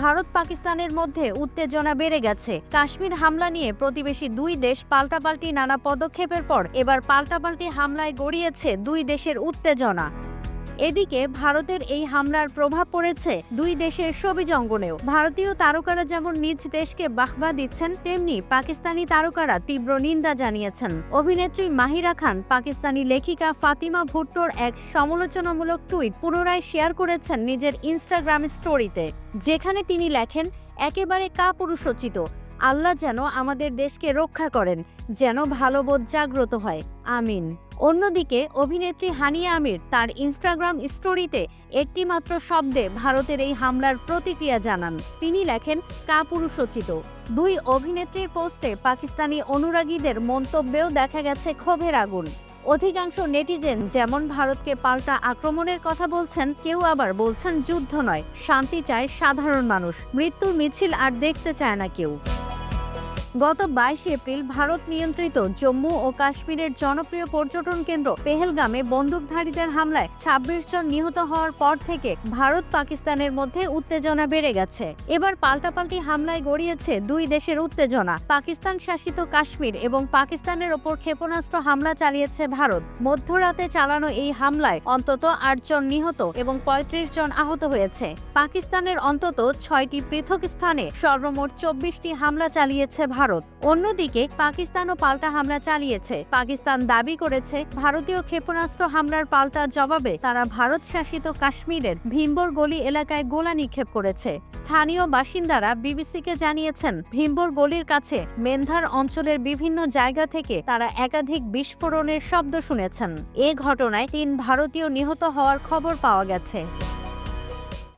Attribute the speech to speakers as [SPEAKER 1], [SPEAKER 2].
[SPEAKER 1] ভারত পাকিস্তানের মধ্যে উত্তেজনা বেড়ে গেছে। কাশ্মীর হামলা নিয়ে প্রতিবেশী দুই দেশ পাল্টাপাল্টি নানা পদক্ষেপের পর এবার পাল্টাপাল্টি হামলায় গড়িয়েছে দুই দেশের উত্তেজনা। এদিকে ভারতের এই হামলার প্রভাব পড়েছে দুই দেশের ছবি জঙ্গনেও। ভারতীয় তারকারা যেমন নিজ দেশকে বাহবা দিচ্ছেন, তেমনি পাকিস্তানি তারকারা তীব্র নিন্দা জানিয়েছেন। অভিনেত্রী মাহিরা খান পাকিস্তানি লেখিকা ফাতিমা ভুট্টোর এক সমালোচনামূলক টুইট পুনরায় শেয়ার করেছেন নিজের ইনস্টাগ্রাম স্টোরিতে, যেখানে তিনি লেখেন, একেবারে কাপুরুষোচিত। আল্লাহ যেন আমাদের দেশকে রক্ষা করেন, যেন ভালোবোধ জাগ্রত হয়। আমিন। অন্যদিকে, অভিনেত্রী হানিয়া আমির তার ইনস্টাগ্রাম স্টোরিতে একটি মাত্র শব্দে ভারতের এই হামলার প্রতিক্রিয়া জানান। তিনি লেখেন, কাপুরুষোচিত। দুই অভিনেত্রীর পোস্টে পাকিস্তানি অনুরাগীদের মন্তব্যেও দেখা গেছে ক্ষোভের আগুন। অধিকাংশ নেটিজেন যেমন ভারতকে পাল্টা আক্রমণের কথা বলছেন, কেউ আবার বলছেন যুদ্ধ নয়, শান্তি চায় সাধারণ মানুষ, মৃত্যুর মিছিল আর দেখতে চায় না কেউ। গত বাইশে এপ্রিল ভারত নিয়ন্ত্রিত জম্মু ও কাশ্মীরের জনপ্রিয় পর্যটন কেন্দ্র পেহেলগামে বন্দুকধারীদের হামলায় ২৬ জন নিহত হওয়ার পর থেকে ভারত পাকিস্তানের মধ্যে উত্তেজনা বেড়ে গেছে। এবার পাল্টাপাল্টি হামলায় গড়িয়েছে দুই দেশের উত্তেজনা। পাকিস্তান শাসিত কাশ্মীর এবং পাকিস্তানের ওপর ক্ষেপণাস্ত্র হামলা চালিয়েছে ভারত। মধ্যরাতে চালানো এই হামলায় অন্তত আট জন নিহত এবং ৩৫ জন আহত হয়েছে। পাকিস্তানের অন্তত ছয়টি পৃথক স্থানে সর্বমোট চব্বিশটি হামলা চালিয়েছে ভারত। অন্যদিকে, পাকিস্তানও পাল্টা হামলা চালিয়েছে। পাকিস্তান দাবি করেছে, ভারতীয় ক্ষেপণাস্ত্র হামলার পাল্টা জবাবে তারা ভারত শাসিত কাশ্মীরের ভীমবর গলি এলাকায় গোলা নিক্ষেপ করেছে। স্থানীয় বাসিন্দারা বিবিসিকে জানিয়েছেন, ভীমবর গলির কাছে মেন্ধার অঞ্চলের বিভিন্ন জায়গা থেকে তারা একাধিক বিস্ফোরণের শব্দ শুনেছেন। এ ঘটনায় তিন ভারতীয় নিহত হওয়ার খবর পাওয়া গেছে।